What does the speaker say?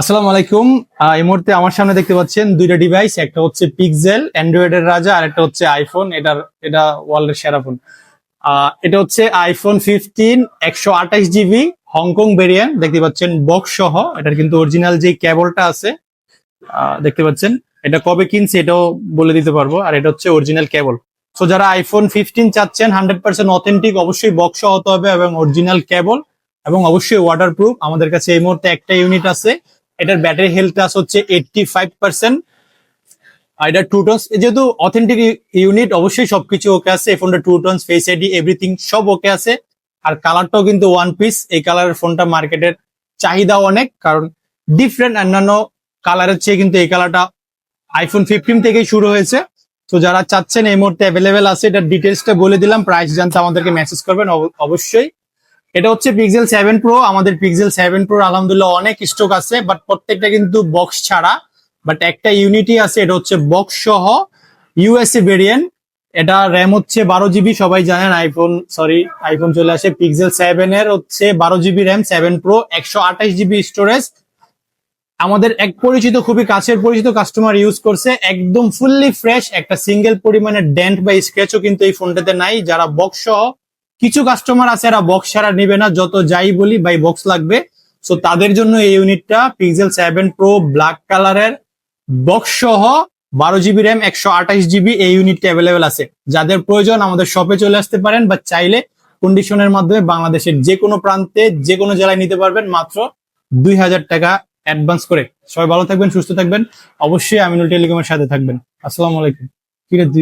আসসালামু আলাইকুম। এই মুহূর্তে আমার সামনে দেখতে পাচ্ছেন দুইটা ডিভাইস একটা হচ্ছে পিক্সেল অ্যান্ড্রয়েড এর রাজা আর একটা হচ্ছে আইফোন এটার, এটা ওয়ার্ল্ডের সেরা ফোন এটা হচ্ছে আইফোন ফিফটিন একশো আঠাশ জিবি হংকং ভেরিয়েন্ট দেখতে পাচ্ছেন বক্স সহ। এটার কিন্তু অরিজিনাল যে কেবলটা আছে দেখতে পাচ্ছেন। এটা কবে কিনছে এটাও বলে দিতে পারব। আর এটা হচ্ছে অরিজিনাল কেবল সো যারা আইফোন ফিফটিন চাচ্ছেন হান্ড্রেড পার্সেন্ট অথেন্টিক অবশ্যই বক্স হতে হবে এবং অরিজিনাল কেবল এবং অবশ্যই ওয়াটার প্রুফ আমাদের কাছে এই মুহূর্তে একটা ইউনিট আছে। এটার ব্যাটারি হেলথ ক্লাস হচ্ছে এইটটি ফাইভ পার্সেন্ট আর এটা টু টনস যেহেতু অথেন্টিক ইউনিট অবশ্যই সবকিছু ওকে আছে। এই ফোনটা true tones face ID everything সব ওকে আছে। আর কালারটাও কিন্তু ওয়ান পিস এই কালারের ফোনটা মার্কেটের চাহিদা অনেক, কারণ ডিফারেন্ট অন্যান্য কালারের চেয়ে কিন্তু এই কালারটা আইফোন ফিফটিন থেকেই শুরু হয়েছে। তো যারা চাচ্ছেন এই মুহূর্তে অ্যাভেলেবেল আছে, এটার ডিটেলসটা বলে দিলাম প্রাইস জানতে আমাদেরকে মেসেজ করবেন, অব- অবশ্যই। এটা হচ্ছে পিক্সেল সেভেন প্রো আমাদের পিক্সেল সেভেন প্রো আলহামদুলিল্লাহ অনেক স্টক আছে বাট প্রত্যেকটা কিন্তু বক্স ছাড়া। বাট একটা ইউনিটি আছে, এটা হচ্ছে বক্স সহ ইউএসএ ভেরিয়েন্ট এটা র্যাম হচ্ছে বারো জিবি সবাই জানেন আইফোন সরি আইফোন চলে আসে। পিক্সেল সেভেন এর হচ্ছে বারো জিবি র্যাম সেভেন প্রো একশো আঠাশ জিবি স্টোরেজ আমাদের এক পরিচিত, খুবই কাছের পরিচিত কাস্টমার ইউজ করছে, একদম ফুললি ফ্রেশ একটা সিঙ্গেল পরিমাণের ডেন্ট বা স্ক্র্যাচও কিন্তু এই ফোনটাতে নাই। যারা বক্স সহ কিছু কাস্টমার আছে এরা বক্স ছাড়া নিবে না, যত যাই বলি বাই বক্স লাগবে। সো তাদের জন্য এই ইউনিটটা পিক্সেল সেভেন প্রো ব্ল্যাক কালারের বক্স সহ বারো জিবি র্যাম একশো আঠাশ জিবি এই ইউনিটটা অ্যাভেলেবেল আছে। যাদের প্রয়োজন, আমাদের শপে চলে আসতে পারেন বা চাইলে কন্ডিশনের মাধ্যমে বাংলাদেশের যে কোনো প্রান্তে, যে কোনো জেলায় নিতে পারবেন মাত্র দুই হাজার টাকা অ্যাডভান্স করে। সবাই ভালো থাকবেন, সুস্থ থাকবেন। অবশ্যই আমিনুল টেলিকমের সাথে থাকবেন। আসসালামু আলাইকুম। ঠিক আছে